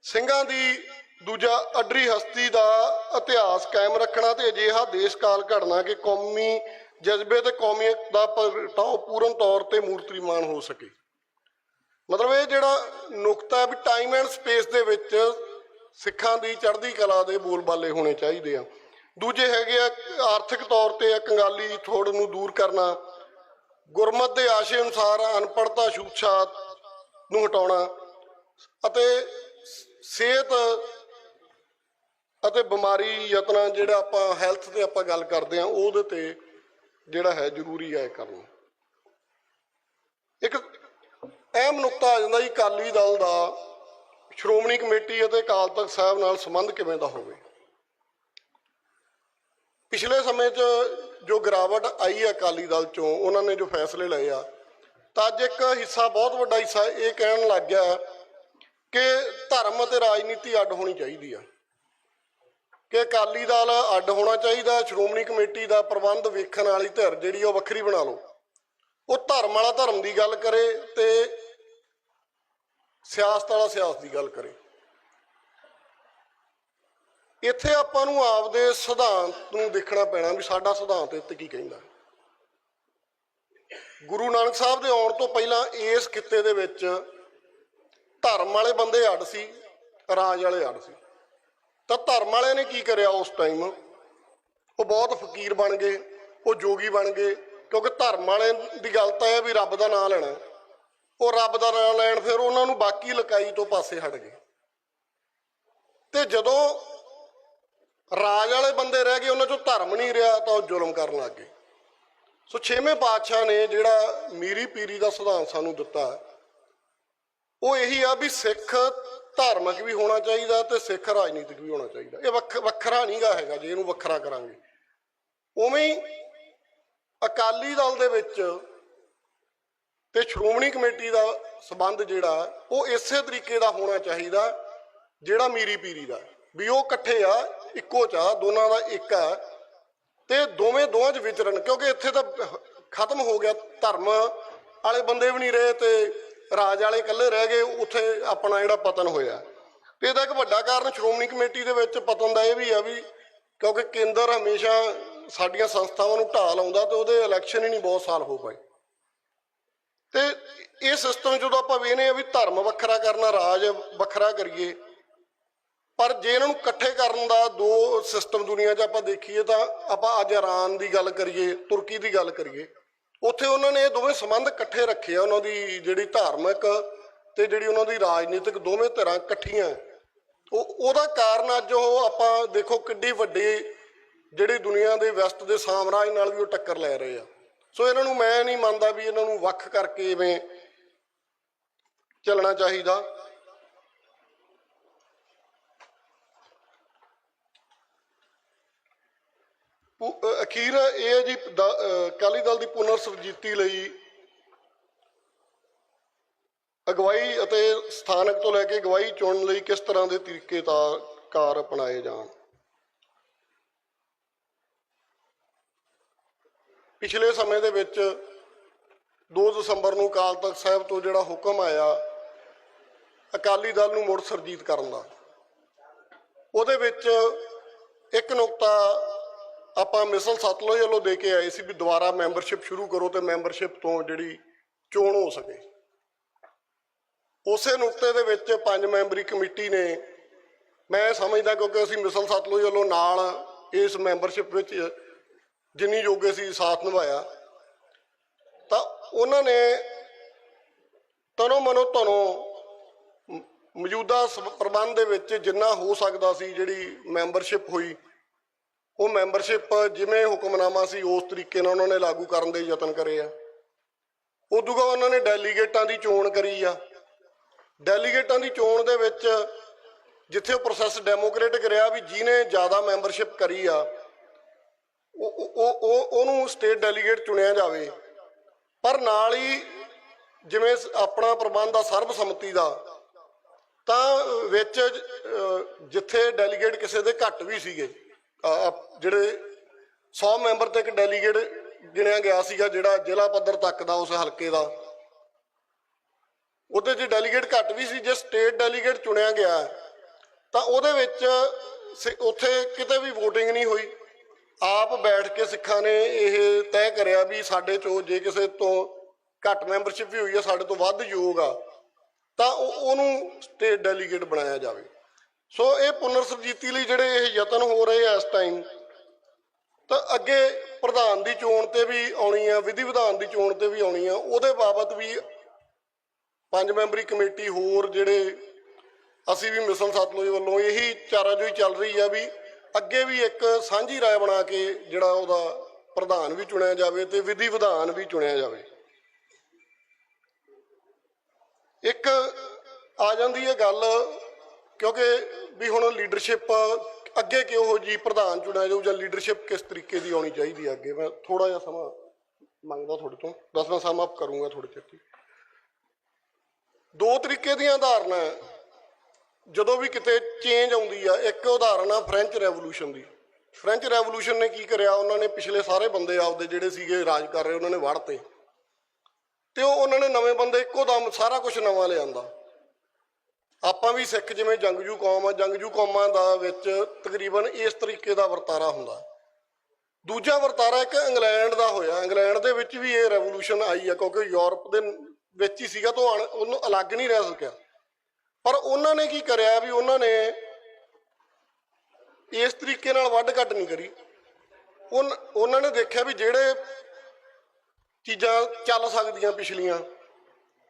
ਸਿੰਘਾਂ ਦੀ ਦੂਜਾ ਅਡਰੀ ਹਸਤੀ ਦਾ ਇਤਿਹਾਸ ਕਾਇਮ ਰੱਖਣਾ ਤੇ ਅਜਿਹਾ ਦੇਸ਼ ਕਾਲ ਘੜਨਾ ਕਿ ਕੌਮੀ ਜਜ਼ਬੇ ਤੇ ਕੌਮੀਅਤ ਦਾ ਪ੍ਰਗਟਾਓ ਪੂਰਨ ਤੌਰ ਤੇ ਮੂਰਤੀਮਾਨ ਹੋ ਸਕੇ। ਮਤਲਬ ਇਹ ਜਿਹੜਾ ਨੁਕਤਾ ਵੀ ਟਾਈਮ ਐਂਡ ਸਪੇਸ ਦੇ ਵਿੱਚ ਸਿੱਖਾਂ ਦੀ ਚੜ੍ਹਦੀ ਕਲਾ ਦੇ ਬੋਲਬਾਲੇ ਹੋਣੇ ਚਾਹੀਦੇ ਆ। ਦੂਜੇ ਹੈਗੇ ਆ ਆਰਥਿਕ ਤੌਰ ਤੇ ਆ ਕੰਗਾਲੀ ਥੋੜ ਨੂੰ ਦੂਰ ਕਰਨਾ, ਗੁਰਮਤ ਦੇ ਆਸ਼ੇ ਅਨੁਸਾਰ ਅਨਪੜਤਾ ਛੂਤਛਾਤ ਨੂੰ ਹਟਾਉਣਾ ਅਤੇ ਸਿਹਤ ਅਤੇ ਬਿਮਾਰੀ ਯਤਨਾਂ ਜਿਹੜਾ ਆਪਾਂ ਹੈਲਥ ਤੇ ਆਪਾਂ ਗੱਲ ਕਰਦੇ ਆ, ਉਹਦੇ ਤੇ ਜਿਹੜਾ ਹੈ ਜ਼ਰੂਰੀ ਹੈ ਇਹ ਕਰਨਾ ਇੱਕ ਅਹਿਮ ਨੁਕਤਾ ਆ ਜਾਂਦਾ ਜੀ ਅਕਾਲੀ ਦਲ ਦਾ ਸ਼੍ਰੋਮਣੀ ਕਮੇਟੀ ਅਤੇ ਅਕਾਲ ਤਖਤ ਸਾਹਿਬ ਨਾਲ ਸੰਬੰਧ ਕਿਵੇਂ ਦਾ ਹੋਵੇ। ਪਿਛਲੇ ਸਮੇਂ 'ਚ ਜੋ ਗਿਰਾਵਟ ਆਈ ਹੈ ਅਕਾਲੀ ਦਲ ਚੋਂ, ਉਹਨਾਂ ਨੇ ਜੋ ਫੈਸਲੇ ਲਏ ਆ, ਤਾਂ ਅੱਜ ਇੱਕ ਹਿੱਸਾ, ਬਹੁਤ ਵੱਡਾ ਹਿੱਸਾ ਇਹ ਕਹਿਣ ਲੱਗ ਗਿਆ ਕਿ ਧਰਮ ਅਤੇ ਰਾਜਨੀਤੀ ਅੱਡ ਹੋਣੀ ਚਾਹੀਦੀ ਆ। ਕਿ ਅਕਾਲੀ ਦਲ ਅੱਡ ਹੋਣਾ ਚਾਹੀਦਾ, ਸ਼੍ਰੋਮਣੀ ਕਮੇਟੀ ਦਾ ਪ੍ਰਬੰਧ ਵੇਖਣ ਵਾਲੀ ਧਿਰ ਜਿਹੜੀ ਉਹ ਵੱਖਰੀ ਬਣਾ ਲਓ। ਉਹ ਧਰਮ ਵਾਲਾ ਧਰਮ ਦੀ ਗੱਲ ਕਰੇ ਤੇ ਸਿਆਸਤ ਵਾਲਾ ਸਿਆਸਤ ਦੀ ਗੱਲ ਕਰੇ। ਇੱਥੇ ਆਪਾਂ ਨੂੰ ਆਪਦੇ ਸਿਧਾਂਤ ਨੂੰ ਦੇਖਣਾ ਪੈਣਾ ਵੀ ਸਾਡਾ ਸਿਧਾਂਤ ਇੱਥੇ ਕੀ ਕਹਿੰਦਾ। ਗੁਰੂ ਨਾਨਕ ਸਾਹਿਬ ਦੇ ਆਉਣ ਤੋਂ ਪਹਿਲਾਂ ਇਸ ਕਿੱਤੇ ਦੇ ਵਿੱਚ ਧਰਮ ਵਾਲੇ ਬੰਦੇ ਅੱਡ ਸੀ, ਰਾਜ ਵਾਲੇ ਅੱਡ ਸੀ। ਤਾਂ ਧਰਮ ਵਾਲਿਆਂ ਨੇ ਕੀ ਕਰਿਆ ਉਸ ਟਾਈਮ ਉਹ ਬਹੁਤ ਫਕੀਰ ਬਣ ਗਏ, ਉਹ ਜੋਗੀ ਬਣ ਗਏ, ਕਿਉਂਕਿ ਧਰਮ ਵਾਲੇ ਦੀ ਗੱਲ ਤਾਂ ਇਹ ਵੀ ਰੱਬ ਦਾ ਨਾਮ ਲੈਣਾ। ਉਹ ਰੱਬ ਦਾ ਨਾਮ ਲੈਣ ਫਿਰ ਉਹਨਾਂ ਨੂੰ ਬਾਕੀ ਲਕਾਈ ਤੋਂ ਪਾਸੇ ਹਟ ਗਏ। ਤੇ ਜਦੋਂ ਰਾਜ ਵਾਲੇ ਬੰਦੇ ਰਹਿ ਗਏ, ਉਹਨਾਂ ਚੋਂ ਧਰਮ ਨਹੀਂ ਰਿਹਾ, ਤਾਂ ਉਹ ਜ਼ੁਲਮ ਕਰਨ ਲੱਗ ਗਏ। ਸੋ ਛੇਵੇਂ ਪਾਤਸ਼ਾਹ ਨੇ ਜਿਹੜਾ ਮੀਰੀ ਪੀਰੀ ਦਾ ਸਿਧਾਂਤ ਸਾਨੂੰ ਦਿੱਤਾ, ਉਹ ਇਹੀ ਆ ਵੀ ਸਿੱਖ ਧਾਰਮਿਕ ਵੀ ਹੋਣਾ ਚਾਹੀਦਾ ਤੇ ਸਿੱਖ ਰਾਜਨੀਤਿਕ ਵੀ ਹੋਣਾ ਚਾਹੀਦਾ। ਇਹ ਵੱਖ- ਵੱਖਰਾ ਨਹੀਂਗਾ ਹੈਗਾ, ਜੇ ਇਹਨੂੰ ਵੱਖਰਾ ਕਰਾਂਗੇ। ਉਵੇਂ ਹੀ ਅਕਾਲੀ ਦਲ ਦੇ ਵਿੱਚ ਤੇ ਸ਼੍ਰੋਮਣੀ ਕਮੇਟੀ ਦਾ ਸਬੰਧ ਜਿਹੜਾ, ਉਹ ਇਸੇ ਤਰੀਕੇ ਦਾ ਹੋਣਾ ਚਾਹੀਦਾ, ਜਿਹੜਾ ਮੀਰੀ ਪੀਰੀ ਦਾ ਵੀ ਉਹ ਇਕੱਠੇ ਆ, ਇੱਕੋ ਚ ਆ, ਦੋਨਾਂ ਦਾ ਇੱਕ ਆ। ਤੇ ਦੋਵੇਂ ਦੋਵਾਂ ਚ ਵਿਚਰਨ, ਕਿਉਂਕਿ ਇੱਥੇ ਤਾਂ ਖਤਮ ਹੋ ਗਿਆ ਧਰਮ। ਵਾਲੇ ਬੰਦੇ ਵੀ ਨਹੀਂ ਰਹੇ ਤੇ ਰਾਜ ਵਾਲੇ ਇਕੱਲੇ ਰਹਿ ਗਏ, ਉੱਥੇ ਆਪਣਾ ਜਿਹੜਾ ਪਤਨ ਹੋਇਆ। ਤੇ ਇਹਦਾ ਇੱਕ ਵੱਡਾ ਕਾਰਨ ਸ਼੍ਰੋਮਣੀ ਕਮੇਟੀ ਦੇ ਵਿੱਚ ਪਤਨ ਦਾ ਇਹ ਵੀ ਆ ਵੀ ਕਿਉਂਕਿ ਕੇਂਦਰ ਹਮੇਸ਼ਾ ਸਾਡੀਆਂ ਸੰਸਥਾਵਾਂ ਨੂੰ ਢਾਲ ਆਉਂਦਾ ਤੇ ਉਹਦੇ ਇਲੈਕਸ਼ਨ ਹੀ ਨਹੀਂ ਬਹੁਤ ਸਾਲ ਹੋ ਪਏ। ਤੇ ਇਹ ਸਿਸਟਮ ਜਦੋਂ ਆਪਾਂ ਵੇਖਨੇ ਆ ਵੀ ਧਰਮ ਵੱਖਰਾ ਕਰਨਾ, ਰਾਜ ਵੱਖਰਾ ਕਰੀਏ ਪਰ ਜੇ ਇਹਨਾਂ ਨੂੰ ਇਕੱਠੇ ਕਰਨ ਦਾ ਦੋ ਸਿਸਟਮ ਦੁਨੀਆ 'ਚ ਆਪਾਂ ਦੇਖੀਏ ਤਾਂ ਆਪਾਂ ਅੱਜ ਇਰਾਨ ਦੀ ਗੱਲ ਕਰੀਏ, ਤੁਰਕੀ ਦੀ ਗੱਲ ਕਰੀਏ, ਉੱਥੇ ਉਹਨਾਂ ਨੇ ਇਹ ਦੋਵੇਂ ਸੰਬੰਧ ਇਕੱਠੇ ਰੱਖੇ ਆ, ਉਹਨਾਂ ਦੀ ਜਿਹੜੀ ਧਾਰਮਿਕ ਤੇ ਜਿਹੜੀ ਉਹਨਾਂ ਦੀ ਰਾਜਨੀਤਿਕ ਦੋਵੇਂ ਧਿਰਾਂ ਇਕੱਠੀਆਂ। ਉਹ, ਉਹਦਾ ਕਾਰਨ ਅੱਜ ਉਹ ਆਪਾਂ ਦੇਖੋ ਕਿੱਡੀ ਵੱਡੀ ਜਿਹੜੀ ਦੁਨੀਆ ਦੇ ਵੈਸਟ ਦੇ ਸਾਮਰਾਜ ਨਾਲ ਵੀ ਉਹ ਟੱਕਰ ਲੈ ਰਹੇ ਆ। ਸੋ ਇਹਨਾਂ ਨੂੰ ਮੈਂ ਨਹੀਂ ਮੰਨਦਾ ਵੀ ਇਹਨਾਂ ਨੂੰ ਵੱਖ ਕਰਕੇ ਇਵੇਂ ਚੱਲਣਾ ਚਾਹੀਦਾ ਪੁ- ਅ, ਅਖੀਰ ਇਹ ਹੈ ਜੀ ਦ- ਅਕਾਲੀ ਦਲ ਦੀ ਪੁਨਰ ਸੁਰਜੀਤੀ ਲਈ ਅਗਵਾਈ ਅਤੇ ਸਥਾਨਕ ਤੋਂ ਲੈ ਕੇ ਅਗਵਾਈ ਚੁਣਨ ਲਈ ਕਿਸ ਤਰ੍ਹਾਂ ਦੇ ਤਰੀਕੇ ਤਾਂ ਕਾਰ ਅਪਣਾਏ ਜਾਣ? ਪਿਛਲੇ ਸਮੇਂ ਦੇ ਵਿੱਚ 2 ਦਸੰਬਰ ਨੂੰ ਅਕਾਲ ਤਖਤ ਸਾਹਿਬ ਤੋਂ ਜਿਹੜਾ ਹੁਕਮ ਆਇਆ ਅਕਾਲੀ ਦਲ ਨੂੰ ਮੁੜ ਸਰਜੀਤ ਕਰਨ ਦਾ, ਉਹਦੇ ਵਿੱਚ ਇੱਕ ਨੁਕਤਾ ਆਪਾਂ ਮਿਸਲ ਸਤਲੁਜ ਵੱਲੋਂ ਦੇ ਕੇ ਆਏ ਸੀ ਵੀ ਦੁਬਾਰਾ ਮੈਂਬਰਸ਼ਿਪ ਸ਼ੁਰੂ ਕਰੋ ਤੇ ਮੈਂਬਰਸ਼ਿਪ ਤੋਂ ਜਿਹੜੀ ਚੋਣ ਹੋ ਸਕੇ। ਉਸੇ ਨੁਕਤੇ ਦੇ ਵਿੱਚ ਪੰਜ ਮੈਂਬਰੀ ਕਮੇਟੀ ਨੇ, ਮੈਂ ਸਮਝਦਾ ਕਿਉਂਕਿ ਅਸੀਂ ਮਿਸਲ ਸਤਲੁਜ ਵੱਲੋਂ ਨਾਲ ਇਸ ਮੈਂਬਰਸ਼ਿਪ ਵਿੱਚ ਜਿੰਨੀ ਜੋਗੇ ਸੀ ਸਾਥ ਨਿਭਾਇਆ। ਤਾਂ ਉਹਨਾਂ ਨੇ ਤਨੋ ਮਨੋ ਤਨੋ ਮੌਜੂਦਾ ਸਬ- ਪ੍ਰਬੰਧ ਦੇ ਵਿੱਚ ਜਿੰਨਾ ਹੋ ਸਕਦਾ ਸੀ ਜਿਹੜੀ ਮੈਂਬਰਸ਼ਿਪ ਹੋਈ ਉਹ ਮੈਂਬਰਸ਼ਿਪ ਜਿਵੇਂ ਹੁਕਮਨਾਮਾ ਸੀ, ਉਸ ਤਰੀਕੇ ਨਾਲ ਉਹਨਾਂ ਨੇ ਲਾਗੂ ਕਰਨ ਦੇ ਯਤਨ ਕਰੇ ਆ। ਉਦੋਂ ਬਾਅਦ ਉਹਨਾਂ ਨੇ ਡੈਲੀਗੇਟਾਂ ਦੀ ਚੋਣ ਕਰੀ ਆ। ਡੈਲੀਗੇਟਾਂ ਦੀ ਚੋਣ ਦੇ ਵਿੱਚ ਜਿੱਥੇ ਉਹ ਪ੍ਰੋਸੈਸ ਡੈਮੋਕ੍ਰੇਟਿਕ ਰਿਹਾ ਵੀ ਜਿਹਨੇ ਜ਼ਿਆਦਾ ਮੈਂਬਰਸ਼ਿਪ ਕਰੀ ਆ, ਉਹ, ਉਹ- ਉਹਨੂੰ ਸਟੇਟ ਡੈਲੀਗੇਟ ਚੁਣਿਆ ਜਾਵੇ। ਪਰ ਨਾਲ ਹੀ ਜਿਵੇਂ ਆਪਣਾ ਪ੍ਰਬੰਧ ਆ ਸਰਬਸੰਮਤੀ ਦਾ, ਤਾਂ ਵਿੱਚ ਜਿੱਥੇ ਡੈਲੀਗੇਟ ਕਿਸੇ ਦੇ ਘੱਟ ਵੀ ਸੀਗੇ। ਜਿਹੜੇ 100 ਮੈਂਬਰ ਤੇ ਇੱਕ ਡੈਲੀਗੇਟ ਗਿਣਿਆ ਗਿਆ ਸੀਗਾ, ਜਿਹੜਾ ਜ਼ਿਲ੍ਹਾ ਪੱਧਰ ਤੱਕ ਦਾ, ਉਸ ਹਲਕੇ ਦਾ। ਉਹਦੇ 'ਚ ਡੈਲੀਗੇਟ ਘੱਟ ਵੀ ਸੀ, ਜੇ ਸਟੇਟ ਡੈਲੀਗੇਟ ਚੁਣਿਆ ਗਿਆ, ਤਾਂ ਉਹਦੇ ਵਿੱਚ ਸਿ- ਉੱਥੇ ਕਿਤੇ ਵੀ VOTING ਨਹੀਂ ਹੋਈ। ਆਪ ਬੈਠ ਕੇ ਸਿੱਖਾਂ ਨੇ ਇਹ ਤੈਅ ਕਰਿਆ ਵੀ ਸਾਡੇ ਚੋਂ ਜੇ ਕਿਸੇ ਤੋਂ ਘੱਟ ਮੈਂਬਰਸ਼ਿਪ ਵੀ ਹੋਈ ਹੈ, ਸਾਡੇ ਤੋਂ ਵੱਧ ਯੋਗ ਆ, ਤਾਂ ਉਹ- ਉਹਨੂੰ ਸਟੇਟ ਡੈਲੀਗੇਟ ਬਣਾਇਆ ਜਾਵੇ। ਸੋ ਇਹ ਪੁਨਰ ਸਰਜੀਤੀ ਲਈ ਜਿਹੜੇ ਇਹ ਯਤਨ ਹੋ ਰਹੇ ਆ ਇਸ ਟਾਈਮ ਤਾਂ ਅੱਗੇ ਪ੍ਰਧਾਨ ਦੀ ਚੋਣ ਤੇ ਵੀ ਆਉਣੀ ਆ, ਵਿਧੀ ਵਿਧਾਨ ਦੀ ਚੋਣ ਤੇ ਵੀ ਆਉਣੀ ਆ, ਉਹਦੇ ਬਾਬਤ ਵੀ ਪੰਜ ਮੈਂਬਰੀ ਕਮੇਟੀ ਹੋਰ ਜਿਹੜੇ ਅਸੀਂ ਵੀ ਮਿਸ਼ਨ ਸਤਲੁਜ ਵੱਲੋਂ ਇਹੀ ਚਾਰਾਜੋਈ ਚੱਲ ਰਹੀ ਆ ਵੀ ਅੱਗੇ ਵੀ ਇੱਕ ਸਾਂਝੀ ਰਾਏ ਬਣਾ ਕੇ ਜਿਹੜਾ ਉਹਦਾ ਪ੍ਰਧਾਨ ਵੀ ਚੁਣਿਆ ਜਾਵੇ ਤੇ ਵਿਧੀ ਵਿਧਾਨ ਵੀ ਚੁਣਿਆ ਜਾਵੇ। ਇੱਕ ਆ ਜਾਂਦੀ ਹੈ ਗੱਲ ਕਿਉਂਕਿ ਵੀ ਹੁਣ ਲੀਡਰਸ਼ਿਪ ਅੱਗੇ ਕਿਹੋ ਜੀ ਪ੍ਰਧਾਨ ਚੁਣਿਆ ਜਾਊ ਜਾਂ ਲੀਡਰਸ਼ਿਪ ਕਿਸ ਤਰੀਕੇ ਦੀ ਆਉਣੀ ਚਾਹੀਦੀ ਹੈ ਅੱਗੇ? ਮੈਂ ਥੋੜਾ ਜਿਹਾ ਸਮਾਂ ਮੰਗਦਾ ਤੁਹਾਡੇ ਤੋਂ। ਦਸਵਾਂ ਸਮ ਅਪ ਕਰੂੰਗਾ ਥੋੜੇ ਚਿਰ ਦੋ। ਤਰੀਕੇ ਦੀਆਂ ਉਦਾਹਰਨਾਂ ਜਦੋਂ ਵੀ ਕਿਤੇ ਚੇਂਜ ਆਉਂਦੀ ਆ, ਇੱਕ ਉਦਾਹਰਨ ਆ ਫ੍ਰੈਂਚ ਰੈਵੋਲੂਸ਼ਨ ਦੀ। ਫ੍ਰੈਂਚ ਰੈਵੋਲੂਸ਼ਨ ਨੇ ਕੀ ਕਰਿਆ? ਉਹਨਾਂ ਨੇ ਪਿਛਲੇ ਸਾਰੇ ਬੰਦੇ ਆਪਦੇ ਜਿਹੜੇ ਸੀਗੇ ਰਾਜ ਕਰ ਰਹੇ, ਉਹਨਾਂ ਨੇ ਵੜਤੇ। ਤੇ ਉਹ ਉਹਨਾਂ ਨੇ ਨਵੇਂ ਬੰਦੇ ਇੱਕੋ ਦਮ ਸਾਰਾ ਕੁਝ ਨਵਾਂ ਲਿਆਂਦਾ। ਆਪਾਂ ਵੀ ਸਿੱਖ ਜਿਵੇਂ ਜੰਗਜੂ ਕੌਮ ਆ, ਜੰਗਜੂ ਕੌਮਾਂ ਦਾ ਵਿੱਚ ਤਕਰੀਬਨ ਇਸ ਤਰੀਕੇ ਦਾ ਵਰਤਾਰਾ ਹੁੰਦਾ। ਦੂਜਾ ਵਰਤਾਰਾ ਇੱਕ ਇੰਗਲੈਂਡ ਦਾ ਹੋਇਆ। ਇੰਗਲੈਂਡ ਦੇ ਵਿੱਚ ਵੀ ਇਹ ਰੈਵੋਲੂਸ਼ਨ ਆਈ ਆ, ਕਿਉਂਕਿ ਯੂਰਪ ਦੇ ਵਿੱਚ ਹੀ ਸੀਗਾ, ਤਾਂ ਉਹ ਅਣ- ਉਹਨੂੰ ਅਲੱਗ ਨਹੀਂ ਰਹਿ ਸਕਿਆ। ਪਰ ਉਹਨਾਂ ਨੇ ਕੀ ਕਰਿਆ ਵੀ ਉਹਨਾਂ ਨੇ ਇਸ ਤਰੀਕੇ ਨਾਲ ਵੱਢ ਘੱਟ ਨਹੀਂ ਕਰੀ। ਉਹਨਾਂ ਨੇ ਦੇਖਿਆ ਵੀ ਜਿਹੜੇ ਚੀਜ਼ਾਂ ਚੱਲ ਸਕਦੀਆਂ ਪਿਛਲੀਆਂ,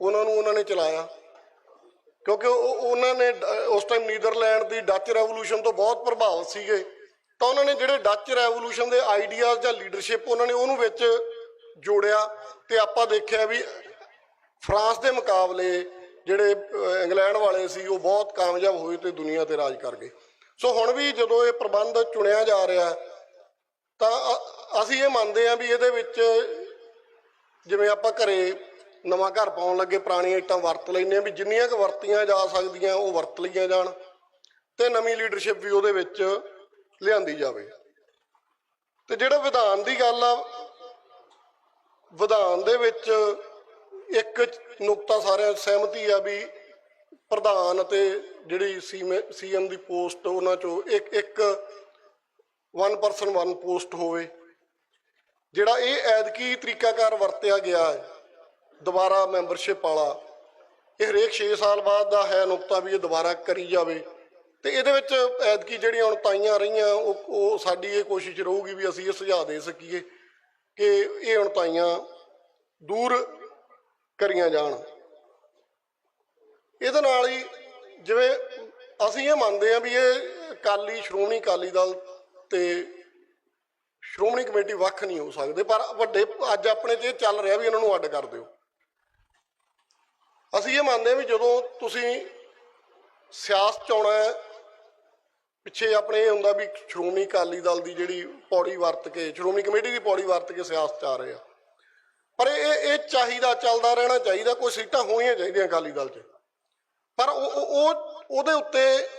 ਉਹਨਾਂ ਨੂੰ ਉਹਨਾਂ ਨੇ ਚਲਾਇਆ। ਕਿਉਂਕਿ ਉਹ- ਉਹਨਾਂ ਨੇ ਡ- ਉਸ ਟਾਈਮ ਨੀਦਰਲੈਂਡ ਦੀ ਡੱਚ ਰੈਵੋਲੂਸ਼ਨ ਤੋਂ ਬਹੁਤ ਪ੍ਰਭਾਵਿਤ ਸੀਗੇ। ਤਾਂ ਉਹਨਾਂ ਨੇ ਜਿਹੜੇ ਡੱਚ ਰੈਵੋਲੂਸ਼ਨ ਦੇ ਆਈਡੀਆਜ਼ ਜਾਂ ਲੀਡਰਸ਼ਿਪ ਉਹਨਾਂ ਨੇ ਉਹਨੂੰ ਵਿੱਚ ਜੋੜਿਆ ਤੇ ਆਪਾਂ ਦੇਖਿਆ ਵੀ ਫਰਾਂਸ ਦੇ ਮੁਕਾਬਲੇ ਜਿਹੜੇ ਇੰਗਲੈਂਡ ਵਾਲੇ ਸੀ, ਉਹ ਬਹੁਤ ਕਾਮਯਾਬ ਹੋਏ ਤੇ ਦੁਨੀਆ ਤੇ ਰਾਜ ਕਰ ਗਏ। ਸੋ ਹੁਣ ਵੀ ਜਦੋਂ ਇਹ ਪ੍ਰਬੰਧ ਚੁਣਿਆ ਜਾ ਰਿਹਾ, ਤਾਂ ਅਸੀਂ ਇਹ ਮੰਨਦੇ ਹਾਂ ਵੀ ਇਹਦੇ ਵਿੱਚ ਜਿਵੇਂ ਆਪਾਂ ਘਰੇ ਨਵਾਂ ਘਰ ਪਾਉਣ ਲੱਗੇ, ਪੁਰਾਣੀਆਂ ਇੱਟਾਂ ਵਰਤ ਲੈਂਦੇ ਹਾਂ ਵੀ ਜਿੰਨੀਆਂ ਕੁ ਵਰਤੀਆਂ ਜਾ ਸਕਦੀਆਂ, ਉਹ ਵਰਤ ਲਈਆਂ ਜਾਣ ਤੇ ਨਵੀਂ ਲੀਡਰਸ਼ਿਪ ਵੀ ਉਹਦੇ ਵਿੱਚ ਲਿਆਂਦੀ ਜਾਵੇ। ਤੇ ਜਿਹੜਾ ਵਿਧਾਨ ਦੀ ਗੱਲ ਆ, ਵਿਧਾਨ ਦੇ ਵਿੱਚ ਇੱਕ ਨੁਕਤਾ ਸਾਰਿਆਂ ਸਹਿਮਤੀ ਆ ਵੀ ਪ੍ਰਧਾਨ ਅਤੇ ਜਿਹੜੀ ਸੀਐਮ ਦੀ ਪੋਸਟ ਉਹਨਾਂ ਚੋਂ ਇੱਕ ਇੱਕ ਵਨ ਪਰਸਨ ਵਨ ਪੋਸਟ ਹੋਵੇ। ਜਿਹੜਾ ਇਹ ਐਦਕੀ ਤਰੀਕਾਕਾਰ ਵਰਤਿਆ ਗਿਆ ਹੈ ਦੁਬਾਰਾ ਮੈਂਬਰਸ਼ਿਪ ਵਾਲਾ। ਇਹ ਹਰੇਕ 6 ਸਾਲ ਬਾਅਦ ਦਾ ਹੈ ਨੁਕਤਾ ਵੀ ਇਹ ਦੁਬਾਰਾ ਕਰੀ ਜਾਵੇ। ਤੇ ਇਹਦੇ ਵਿੱਚ ਐਦਕੀ ਜਿਹੜੀਆਂ ਉਣਤਾਈਆਂ ਰਹੀਆਂ, ਉਹ ਉਹ ਸਾਡੀ ਇਹ ਕੋਸ਼ਿਸ਼ ਰਹੂਗੀ ਵੀ ਅਸੀਂ ਇਹ ਸੁਝਾਅ ਦੇ ਸਕੀਏ ਕਿ ਇਹ ਉਣਤਾਈਆਂ ਦੂਰ ਕਰੀਆਂ ਜਾਣ। ਇਹਦੇ ਨਾਲ ਹੀ ਜਿਵੇਂ ਅਸੀਂ ਇਹ ਮੰਨਦੇ ਹਾਂ ਵੀ ਇਹ ਅਕਾਲੀ, ਸ਼੍ਰੋਮਣੀ ਅਕਾਲੀ ਦਲ ਤੇ ਸ਼੍ਰੋਮਣੀ ਕਮੇਟੀ ਵੱਖ ਨਹੀਂ ਹੋ ਸਕਦੇ, ਪਰ ਵੱਡੇ ਅੱਜ ਆਪਣੇ 'ਚ ਇਹ ਚੱਲ ਰਿਹਾ ਵੀ ਇਹਨਾਂ ਨੂੰ ਅੱਡ ਕਰ ਦਿਓ। ਅਸੀਂ ਇਹ ਮੰਨਦੇ ਹਾਂ ਵੀ ਜਦੋਂ ਤੁਸੀਂ ਸਿਆਸਤ 'ਚ ਆਉਣਾ ਪਿੱਛੇ ਆਪਣੇ ਇਹ ਹੁੰਦਾ ਵੀ ਸ਼੍ਰੋਮਣੀ ਅਕਾਲੀ ਦਲ ਦੀ ਜਿਹੜੀ ਪੌੜੀ ਵਰਤ ਕੇ, ਸ਼੍ਰੋਮਣੀ ਕਮੇਟੀ ਦੀ ਪੌੜੀ ਵਰਤ ਕੇ ਸਿਆਸਤ 'ਚ ਆ ਰਹੇ ਆ। ਪਰ ਇਹ ਇਹ ਚਾਹੀਦਾ, ਚੱਲਦਾ ਰਹਿਣਾ ਚਾਹੀਦਾ, ਕੋਈ ਸੀਟਾਂ ਹੋਣੀਆਂ ਚਾਹੀਦੀਆਂ ਅਕਾਲੀ ਦਲ 'ਚ। ਪਰ ਉਹ, ਉਹ- ਉਹਦੇ ਉੱਤੇ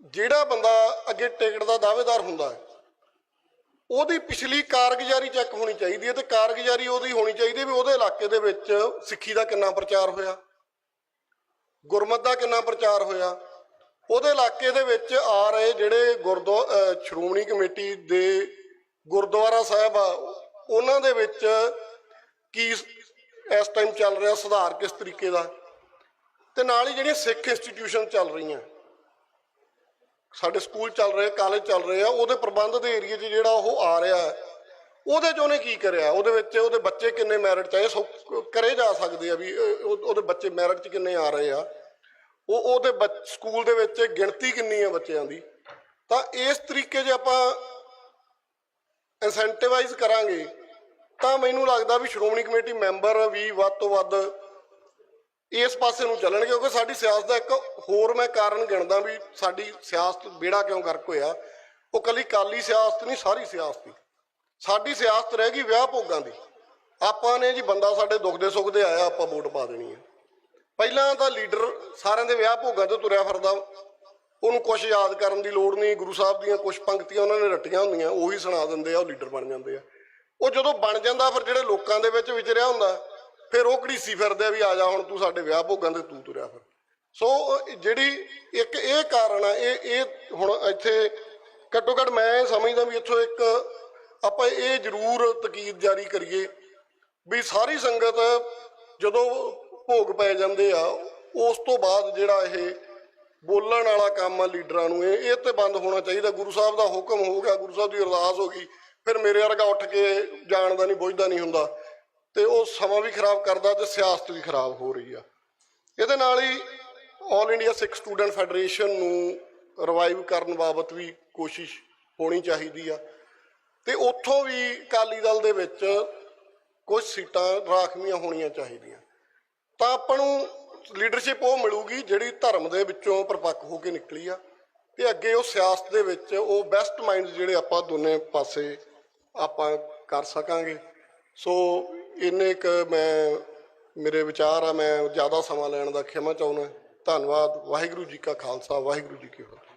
ਜਿਹੜਾ ਬੰਦਾ ਅੱਗੇ ਟਿਕਟ ਦਾ ਦਾਅਵੇਦਾਰ ਹੁੰਦਾ ਹੈ, ਉਹਦੀ ਪਿਛਲੀ ਕਾਰਗੁਜ਼ਾਰੀ ਚੈੱਕ ਹੋਣੀ ਚਾਹੀਦੀ ਹੈ ਤੇ ਕਾਰਗੁਜ਼ਾਰੀ ਉਹਦੀ ਹੋਣੀ ਚਾਹੀਦੀ ਵੀ ਉਹਦੇ ਇਲਾਕੇ ਦੇ ਵਿੱਚ ਸਿੱਖੀ ਦਾ ਕਿੰਨਾ ਪ੍ਰਚਾਰ ਹੋਇਆ। ਗੁਰਮਤ ਦਾ ਕਿੰਨਾ ਪ੍ਰਚਾਰ ਹੋਇਆ? ਉਹਦੇ ਇਲਾਕੇ ਦੇ ਵਿੱਚ ਆ ਰਹੇ ਜਿਹੜੇ ਗੁਰਦੁਆ ਸ਼੍ਰੋਮਣੀ ਕਮੇਟੀ ਦੇ ਗੁਰਦੁਆਰਾ ਸਾਹਿਬ ਆ ਉਹਨਾਂ ਦੇ ਵਿੱਚ ਕੀ ਇਸ ਟਾਈਮ ਚੱਲ ਰਿਹਾ ਸੁਧਾਰ ਕਿਸ ਤਰੀਕੇ ਦਾ? ਤੇ ਨਾਲ ਹੀ ਜਿਹੜੀਆਂ ਸਿੱਖ ਇੰਸਟੀਟਿਊਸ਼ਨ ਚੱਲ ਰਹੀਆਂ ਸਾਡੇ ਸਕੂਲ ਚੱਲ ਰਹੇ ਕਾਲਜ ਚੱਲ ਰਹੇ ਆ ਉਹਦੇ ਪ੍ਰਬੰਧ ਦੇ ਏਰੀਆ 'ਚ ਜਿਹੜਾ ਉਹ ਆ ਰਿਹਾ ਹੈ, ਉਹਦੇ 'ਚ ਉਹਨੇ ਕੀ ਕਰਿਆ? ਉਹਦੇ ਵਿੱਚ ਉਹਦੇ ਬੱਚੇ ਕਿੰਨੇ ਮੈਰਿਟ 'ਚ ਆਏ ਸੋ ਕਰੇ ਜਾ ਸਕਦੇ ਆ ਵੀ ਉਹ- ਉਹਦੇ ਬੱਚੇ ਮੈਰਿਟ 'ਚ ਕਿੰਨੇ ਆ ਰਹੇ ਆ। ਉਹ ਉਹਦੇ ਬੱਚ- ਸਕੂਲ ਦੇ ਵਿੱਚ ਗਿਣਤੀ ਕਿੰਨੀ ਆ ਬੱਚਿਆਂ ਦੀ? ਤਾਂ ਇਸ ਤਰੀਕੇ ਜੇ ਆਪਾਂ ਇਨਸੈਂਟੀਵਾਈਜ਼ ਕਰਾਂਗੇ। ਤਾਂ ਮੈਨੂੰ ਲੱਗਦਾ ਵੀ ਸ਼੍ਰੋਮਣੀ ਕਮੇਟੀ ਮੈਂਬਰ ਵੀ ਵੱਧ ਤੋਂ ਵੱਧ ਇਸ ਪਾਸੇ ਨੂੰ ਚੱਲਣਗੇ, ਕਿਉਂਕਿ ਸਾਡੀ ਸਿਆਸਤ ਦਾ ਇੱਕ ਹੋਰ ਮੈਂ ਕਾਰਨ ਗਿਣਦਾ ਵੀ ਸਾਡੀ ਸਿਆਸਤ ਬੇੜਾ ਕਿਉਂ ਗਰਕ ਹੋਇਆ? ਉਹ ਕੱਲੀ ਕਾਲੀ ਸਿਆਸਤ ਨਹੀਂ, ਸਾਰੀ ਸਿਆਸਤ ਹੀ। ਸਾਡੀ ਸਿਆਸਤ ਰਹਿ ਗਈ ਵਿਆਹ ਭੋਗਾਂ ਦੀ। ਆਪਾਂ ਨੇ ਜੀ ਬੰਦਾ ਸਾਡੇ ਦੁੱਖ ਦੇ ਸੁੱਖ ਦੇ ਆਇਆ, ਆਪਾਂ ਵੋਟ ਪਾ ਦੇਣੀ ਹੈ। ਪਹਿਲਾਂ ਤਾਂ ਲੀਡਰ ਸਾਰਿਆਂ ਦੇ ਵਿਆਹ ਭੋਗਾਂ ਤੋਂ ਤੁਰਿਆ ਫਿਰਦਾ। ਉਹਨੂੰ ਕੁਝ ਯਾਦ ਕਰਨ ਦੀ ਲੋੜ ਨਹੀਂ, ਗੁਰੂ ਸਾਹਿਬ ਦੀਆਂ ਕੁਝ ਪੰਕਤੀਆਂ ਉਹਨਾਂ ਨੇ ਰੱਟੀਆਂ ਹੁੰਦੀਆਂ, ਉਹੀ ਸੁਣਾ ਦਿੰਦੇ ਆ, ਉਹ ਲੀਡਰ ਬਣ ਜਾਂਦੇ ਆ। ਉਹ ਜਦੋਂ ਬਣ ਜਾਂਦਾ, ਫਿਰ ਜਿਹੜੇ ਲੋਕਾਂ ਦੇ ਵਿੱਚ ਵਿਚਰਿਆ ਹੁੰਦਾ, ਫਿਰ ਉਹ ਘੜੀਸੀ ਫਿਰਦੇ ਆ ਵੀ ਆ ਜਾ, ਹੁਣ ਤੂੰ ਸਾਡੇ ਵਿਆਹ ਭੋਗਾਂ ਤੇ ਤੂੰ ਤੁਰਿਆ ਫਿਰ। ਸੋ ਜਿਹੜੀ ਇੱਕ ਇਹ ਕਾਰਨ ਆ, ਇਹ ਇਹ ਹੁਣ ਇੱਥੇ ਘੱਟੋ ਘੱਟ ਮੈਂ ਇਹ ਸਮਝਦਾ ਵੀ ਇੱਥੋਂ ਇੱਕ ਆਪਾਂ ਇਹ ਜ਼ਰੂਰ ਤਕੀਦ ਜਾਰੀ ਕਰੀਏ ਵੀ ਸਾਰੀ ਸੰਗਤ ਜਦੋਂ ਭੋਗ ਪੈ ਜਾਂਦੇ ਆ, ਉਸ ਤੋਂ ਬਾਅਦ ਜਿਹੜਾ ਇਹ ਬੋਲਣ ਵਾਲਾ ਕੰਮ ਆ ਲੀਡਰਾਂ ਨੂੰ, ਇਹ ਇਹ ਤੇ ਬੰਦ ਹੋਣਾ ਚਾਹੀਦਾ। ਗੁਰੂ ਸਾਹਿਬ ਦਾ ਹੁਕਮ ਹੋ ਗਿਆ, ਗੁਰੂ ਸਾਹਿਬ ਦੀ ਅਰਦਾਸ ਹੋ ਗਈ, ਫਿਰ ਮੇਰੇ ਵਰਗਾ ਉੱਠ ਕੇ ਜਾਣ ਦਾ ਨਹੀਂ ਬੁੱਝਦਾ ਨਹੀਂ ਹੁੰਦਾ। ਤੇ ਉਹ ਸਮਾਂ ਵੀ ਖਰਾਬ ਕਰਦਾ ਤੇ ਸਿਆਸਤ ਵੀ ਖਰਾਬ ਹੋ ਰਹੀ ਆ। ਇਹਦੇ ਨਾਲ ਹੀ all India Sikh student federation ਨੂੰ ਰਿਵਾਈਵ ਕਰਨ ਬਾਬਤ ਵੀ ਕੋਸ਼ਿਸ਼ ਹੋਣੀ ਚਾਹੀਦੀ ਆ। ਤੇ ਉੱਥੋਂ ਵੀ ਅਕਾਲੀ ਦਲ ਦੇ ਵਿੱਚ ਕੁਝ ਸੀਟਾਂ ਰਾਖਵੀਆਂ ਹੋਣੀਆਂ ਚਾਹੀਦੀਆਂ। ਤਾਂ ਆਪਾਂ ਨੂੰ ਲੀਡਰਸ਼ਿਪ ਉਹ ਮਿਲੂਗੀ ਜਿਹੜੀ ਧਰਮ ਦੇ ਵਿੱਚੋਂ ਪਰਪੱਕ ਹੋ ਕੇ ਨਿਕਲੀ ਆ ਤੇ ਅੱਗੇ ਉਹ ਸਿਆਸਤ ਦੇ ਵਿੱਚ ਉਹ ਬੈਸਟ ਮਾਈਂਡਸ ਜਿਹੜੇ ਆਪਾਂ ਦੋਨੇ ਪਾਸੇ ਆਪਾਂ ਕਰ ਸਕਾਂਗੇ। ਸੋ ਇੰਨੇ ਕ ਮੈਂ, ਮੇਰੇ ਵਿਚਾਰ ਆ, ਮੈਂ ਜ਼ਿਆਦਾ ਸਮਾਂ ਲੈਣ ਦਾ ਖਿਮਾ ਚਾਹੁੰਦਾ। ਧੰਨਵਾਦ, ਵਾਹਿਗੁਰੂ ਜੀ ਕਾ ਖਾਲਸਾ, ਵਾਹਿਗੁਰੂ ਜੀ ਕੀ ਫਤਿਹ।